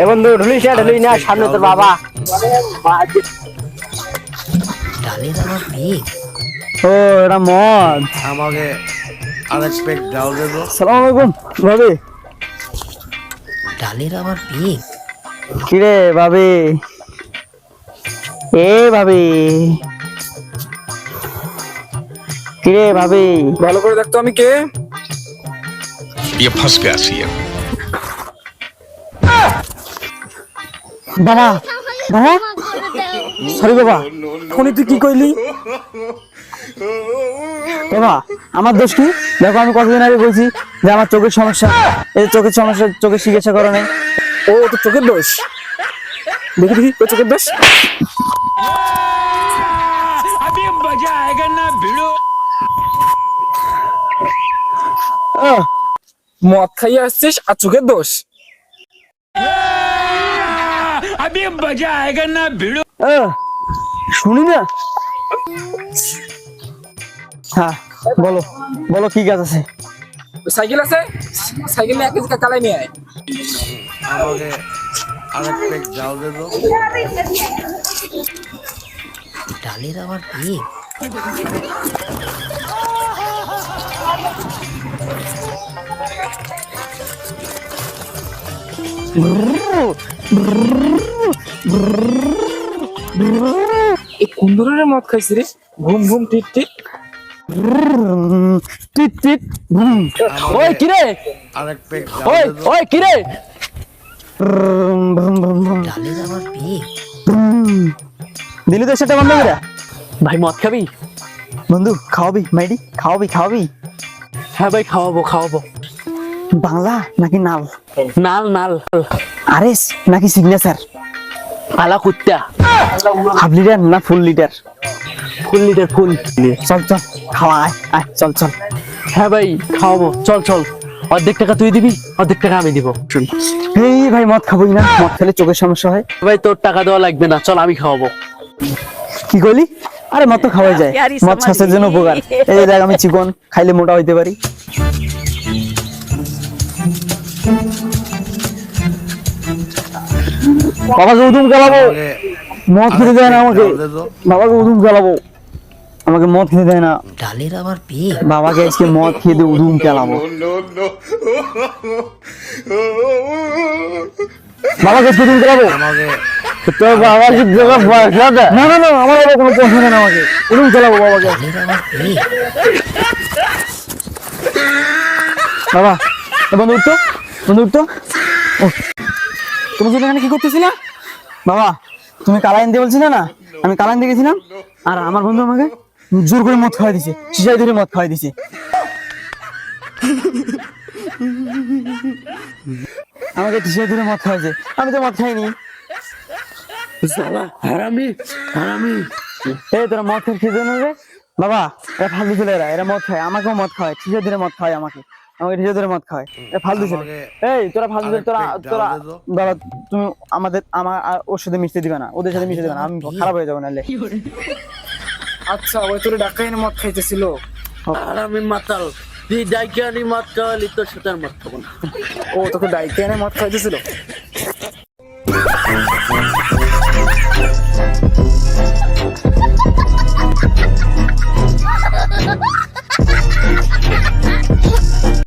এ বন্ধু ঢুলিস না ঢুলিস না সামনে তোর বাবা ডালের আবার পেক ও এটা মদ আমাকে আনএক্সপেক্ট ডাল দেবো সালাম আলাইকুম ভাবি ডালের আবার পেক কিরে ভাবি এ ভাবি কিরে ভাবি ভালো করে দেখতো আমি কে ये फंस गया सीएम বাবা বাবা। সরি বাবা। ফোনে তুই কি কইলি? বাবা, আমার দোষ কি? দেখো, আমি কতদিন আগে বলছি যে আমার চোখের সমস্যা। এই চোখের সমস্যা, চোখের চিকিৎসা করো নাই ও তো চোখের দোষ? দেখি দেখি, তোর চোখের দোষ? মদ খাইয়ে আসছিস আর চোখের দোষ। আহ, শুনি না হ্যাঁ বলো বলো কি কাজ আছে সাইকেল আছে সাইকেল নিয়ে এক কেজি কালাই নিয়ে আয় আমাকে আনএক্সপেক্ট ডাল দেবো ডালের আবার পেক এই কোন ধরনের মদ খাইছি রে। ঘুম ঘুম টিট টিট টিট টিট বুম। ওই কিরে ওই ওই কিরে। দিলি তো সেটা বন্ধ করে। ভাই মদ খাবি? বন্ধু খাওয়াবি মাইডি খাওয়াবি খাওয়াবি। হ্যাঁ ভাই খাওয়াবো খাওয়াবো। বাংলা নাকি নাল? নাল নাল। আরেস নাকি সিগনেচার আলা কুত্তা। হাফ লিটার না ফুল লিটার? ফুল লিটার ফুল চল চল খাওয়া আয়। আয় চল চল। হ্যাঁ ভাই খাওয়াবো। চল চল। অর্ধেক টাকা তুই দিবি অর্ধেক টাকা আমি দিব। শুন। এই ভাই মদ খাবোই না। মদ খেলে চোখের সমস্যা হয়। ভাই তোর টাকা দেওয়া লাগবে না। চল আমি খাওয়াবো। কি করলি আরে মদ তো খাওয়াই যায়। মদ স্বাস্থ্যের জন্য উপকার। এই দেখ আমি চিকন খাইলে মোটা হইতে পারি। বাবাকে উদুম চালাবো মদ খেতে দেয় না আমাকে। বাবাকে উদুম চালাবো আমাকে মদ খেতে দেয় না। ডালের আবার পেক বাবাকে আজকে মদ খেয়ে দিয়ে উদুম চালাবো বাবাকে আজকে উদুম চালাবো আমাকে তোর বাবা কি জায়গা পয়সা দেয়? না না না আমার বাবা কোনো পয়সা দেয় না আমাকে। উদুম চালাবো বাবাকে। বাবা বন্ধু উঠতো বন্ধু উঠতো তুমি যেটা এখানে কি করতেছিলে? বাবা তুমি কালাইন দিয়ে বলছিলে না? আমি কালাইন দিয়ে গেছিলাম। আর আমার বন্ধু আমাকে জোর করে মদ খাওয়াই দিছে সিসাই ধরে মদ খাওয়াই দিছে। আমাকে সিসাই ধরে মদ খাওয়াইছে। আমি তো মদ খাইনি। হারামি হারামি। এই তোরা মদ খাই খেতে না রে। বাবা এরা ফালতু ছেলে এরা এরা মদ খায় আমাকেও মদ খাওয়ায় সিসাই ধরে মদ খাওয়ায় আমাকে। আমাকে সিসাই ধরে মদ খাওয়ায় এরা ফালতু ছেলে। এই তোরা ফালতু ছেলে, তোরা তোরা দে। বাবা তুমি আমাদের আমার আর ওর সাথে মিশতে দিবে না। ওদের সাথে মিশতে দিবে না। আমি খারাপ হয়ে যাব নাহলে আচ্ছা ওই তোর ডাক্তার এনে মদ খাইতেছিল হারামি মাতাল। তুই ডাইকে আনি মদ খাওয়ালি তোর সাথে আর মদ খাব না। ও তোকে ডাইকে এনে মদ খাইতেছিল?